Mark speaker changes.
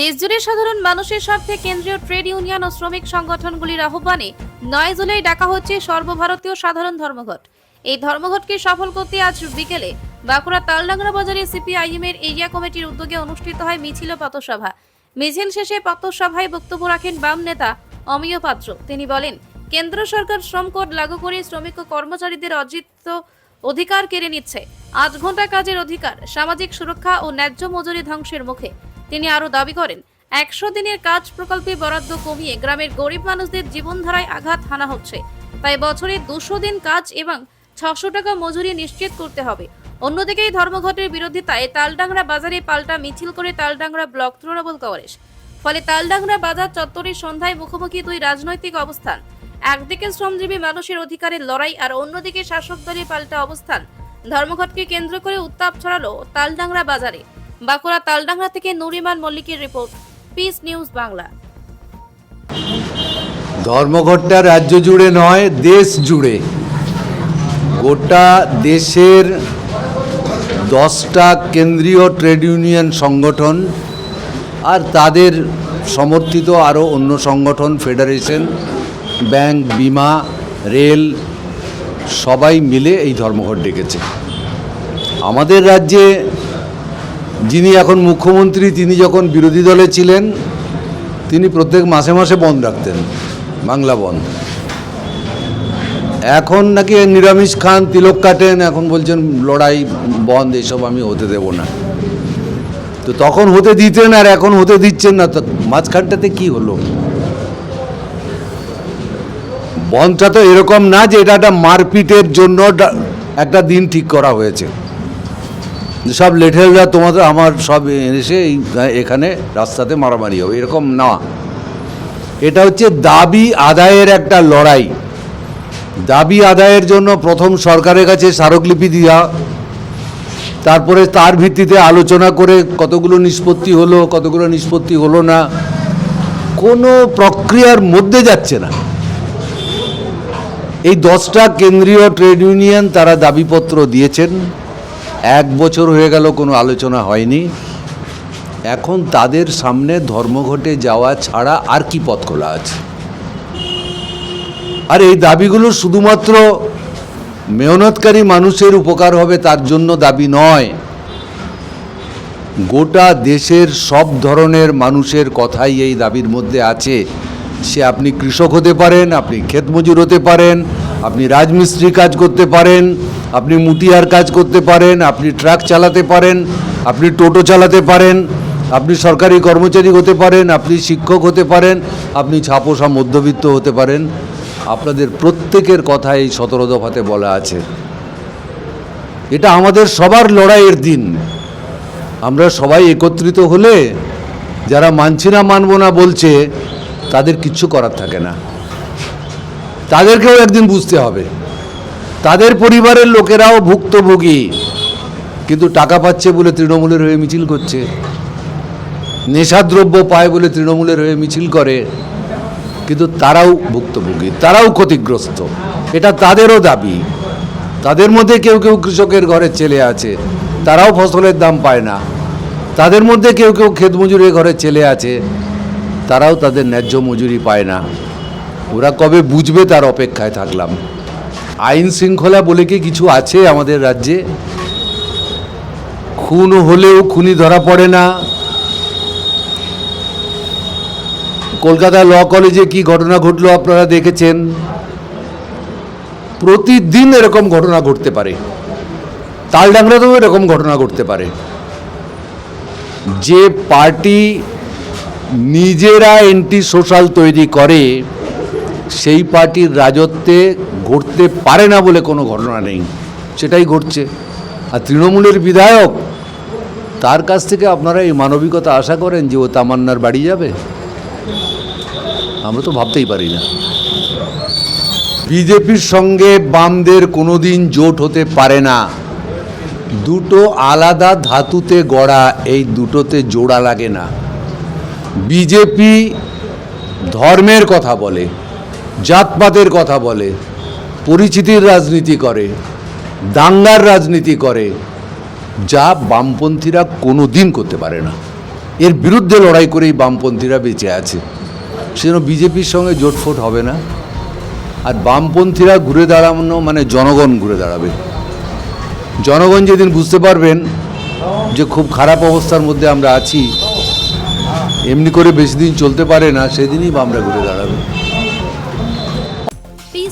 Speaker 1: দেশজুড়ে সাধারণ মানুষের স্বার্থে কেন্দ্রীয় ট্রেড ইউনিয়ন ও শ্রমিক সংগঠনগুলির আহ্বানে নয় জুলাই ডাকা হচ্ছে সর্বভারতীয় সাধারণ ধর্মঘট। এই ধর্মঘটকে সফল করতে আজ বিকেলে বাঁকুড়া তালডাংরা বাজারে সিপিআইএম এর এরিয়া কমিটির উদ্যোগে অনুষ্ঠিত হয় মিছিল পথসভা। মিছিল শেষে পথসভায় বক্তব্য রাখেন বাম নেতা অমিয় পাত্র। তিনি বলেন, কেন্দ্র সরকার শ্রম কোড লাগু করে শ্রমিক ও কর্মচারীদের অর্জিত অধিকার কেড়ে নিচ্ছে। আট ঘণ্টা কাজের অধিকার, সামাজিক সুরক্ষা ও ন্যায্য মজুরি ধ্বংসের মুখে। তিনি আরও দাবি করেন, একশো দিনের কাজ প্রকল্পে বরাদ্দ কমিয়ে গ্রামের গরিব মানুষদের জীবনধারায় আঘাত হানা হচ্ছে। তাই বছরে দুশো দিন কাজ এবং ছশো টাকা মজুরি নিশ্চিত করতে হবে। অন্যদিকে এই ধর্মঘটের বিরোধিতায় তালডাংরা বাজারে পাল্টা মিছিল করে তালডাংরা ব্লক তৃণমূল কংগ্রেস। ফলে তালডাংরা বাজার চত্বরের সন্ধ্যায় মুখোমুখি দুই রাজনৈতিক অবস্থান। একদিকে শ্রমজীবী মানুষের অধিকারের লড়াই আর অন্যদিকে শাসক দলের পাল্টা অবস্থান। ধর্মঘটকে কেন্দ্র করে উত্তাপ ছড়ালো তালডাংরা বাজারে। বাঁকুড়া তালডাংরা থেকে নুরিমান মল্লিকের রিপোর্ট, পিস নিউজ বাংলা।
Speaker 2: ধর্মঘটটা রাজ্য জুড়ে নয়, দেশ জুড়ে। গোটা দেশের দশটা কেন্দ্রীয় ট্রেড ইউনিয়ন সংগঠন আর তাদের সমর্থিত আরও অন্য সংগঠন, ফেডারেশন, ব্যাংক, বিমা, রেল, সবাই মিলে এই ধর্মঘট ডেকেছে। আমাদের রাজ্যে যিনি এখন মুখ্যমন্ত্রী, তিনি যখন বিরোধী দলে ছিলেন, তিনি প্রত্যেক মাসে মাসে বন্ধ রাখতেন বাংলা বন্ধ এখন নাকি নিরামিষ খান, তিলক কাটেন, এখন বলছেন লড়াই বন্ধ এসব আমি হতে দেব না। তো তখন হতে দিতেন আর এখন হতে দিচ্ছেন না, তো মাঝখানটাতে কি হলো? বন্ধটা তো এরকম না যে এটা একটা মারপিটের জন্য একটা দিন ঠিক করা হয়েছে। সব লেঠেলরা তোমাদের আমার সব এসে এখানে রাস্তাতে মারামারি হবে, এরকম না। এটা হচ্ছে দাবি আদায়ের একটা লড়াই। দাবি আদায়ের জন্য প্রথম সরকারের কাছে স্মারকলিপি দেওয়া তারপরে তার ভিত্তিতে আলোচনা করে কতগুলো নিষ্পত্তি হলো, কতগুলো নিষ্পত্তি হলো না, কোনো প্রক্রিয়ার মধ্যে যাচ্ছে না। এই দশটা কেন্দ্রীয় ট্রেড ইউনিয়ন তারা দাবিপত্র দিয়েছেন। এক বছর হয়ে গেল কোনো আলোচনা হয়নি। এখন তাদের সামনে ধর্মঘটে যাওয়া ছাড়া আর কি পথ খোলা আছে? আর এই দাবিগুলো শুধুমাত্র মেহনতকারী মানুষের উপকার হবে তার জন্য দাবি নয়। গোটা দেশের সব ধরনের মানুষের কথাই এই দাবির মধ্যে আছে। সে আপনি কৃষক হতে পারেন, আপনি ক্ষেতমজুর হতে পারেন, আপনি রাজমিস্ত্রি কাজ করতে পারেন আপনি মুটিয়ার কাজ করতে পারেন, আপনি ট্রাক চালাতে পারেন, আপনি টোটো চালাতে পারেন, আপনি সরকারি কর্মচারী হতে পারেন, আপনি শিক্ষক হতে পারেন, আপনি ছাপোষা মধ্যবিত্ত হতে পারেন। আপনাদের প্রত্যেকের কথা এই সতেরো দফাতে বলা আছে। এটা আমাদের সবার লড়াইয়ের দিন। আমরা সবাই একত্রিত হলে যারা মানছি না, মানব না বলছে, তাদের কিচ্ছু করার থাকে না। তাদেরকেও একদিন বুঝতে হবে। তাদের পরিবারের লোকেরাও ভুক্তভোগী, কিন্তু টাকা পাচ্ছে বলে তৃণমূলের হয়ে মিছিল করছে। নেশাদ্রব্য পায় বলে তৃণমূলের হয়ে মিছিল করে, কিন্তু তারাও ভুক্তভোগী, তারাও ক্ষতিগ্রস্ত। এটা তাদেরও দাবি। তাদের মধ্যে কেউ কেউ কৃষকের ঘরের ছেলে আছে, তারাও ফসলের দাম পায় না। তাদের মধ্যে কেউ কেউ ক্ষেত মজুরের ঘরের ছেলে আছে, তারাও তাদের ন্যায্য মজুরি পায় না। ওরা কবে বুঝবে তার অপেক্ষায় থাকলাম। আইন শৃঙ্খলা বলে কি কিছু আছে আমাদের রাজ্যে? খুন হলেও খুনি ধরা পড়ে না। কলকাতা ল কলেজে কি ঘটনা ঘটলো আপনারা দেখেছেন? প্রতিদিন এরকম ঘটনা ঘটতে পারে। তালডাংরাতেও এরকম ঘটনা ঘটতে পারে। যে পার্টি নিজেরা এন্টি সোশ্যাল তৈরি করে সেই পার্টির রাজত্বে ঘটতে পারে না বলে কোনো ঘটনা নেই। সেটাই ঘটছে। আর তৃণমূলের বিধায়ক, তার কাছ থেকে আপনারা এই মানবিকতা আশা করেন যে ও তামান্নার বাড়ি যাবে? আমরা তো ভাবতেই পারি না। বিজেপির সঙ্গে বামদের কোনো দিন জোট হতে পারে না। দুটো আলাদা ধাতুতে গড়া, এই দুটোতে জোড়া লাগে না। বিজেপি ধর্মের কথা বলে। জাতপাতের কথা বলে, পরিচিতির রাজনীতি করে, দাঙ্গার রাজনীতি করে, যা বামপন্থীরা কোনো দিন করতে পারে না। এর বিরুদ্ধে লড়াই করেই বামপন্থীরা বেঁচে আছে। সেজন্য বিজেপির সঙ্গে জোটফোট হবে না। আর বামপন্থীরা ঘুরে দাঁড়ানো মানে জনগণ ঘুরে দাঁড়াবে। জনগণ যেদিন বুঝতে পারবেন যে খুব খারাপ অবস্থার মধ্যে আমরা আছি, এমনি করে বেশি দিন চলতে পারে না, সেদিনই বামরা ঘুরে দাঁড়াবে।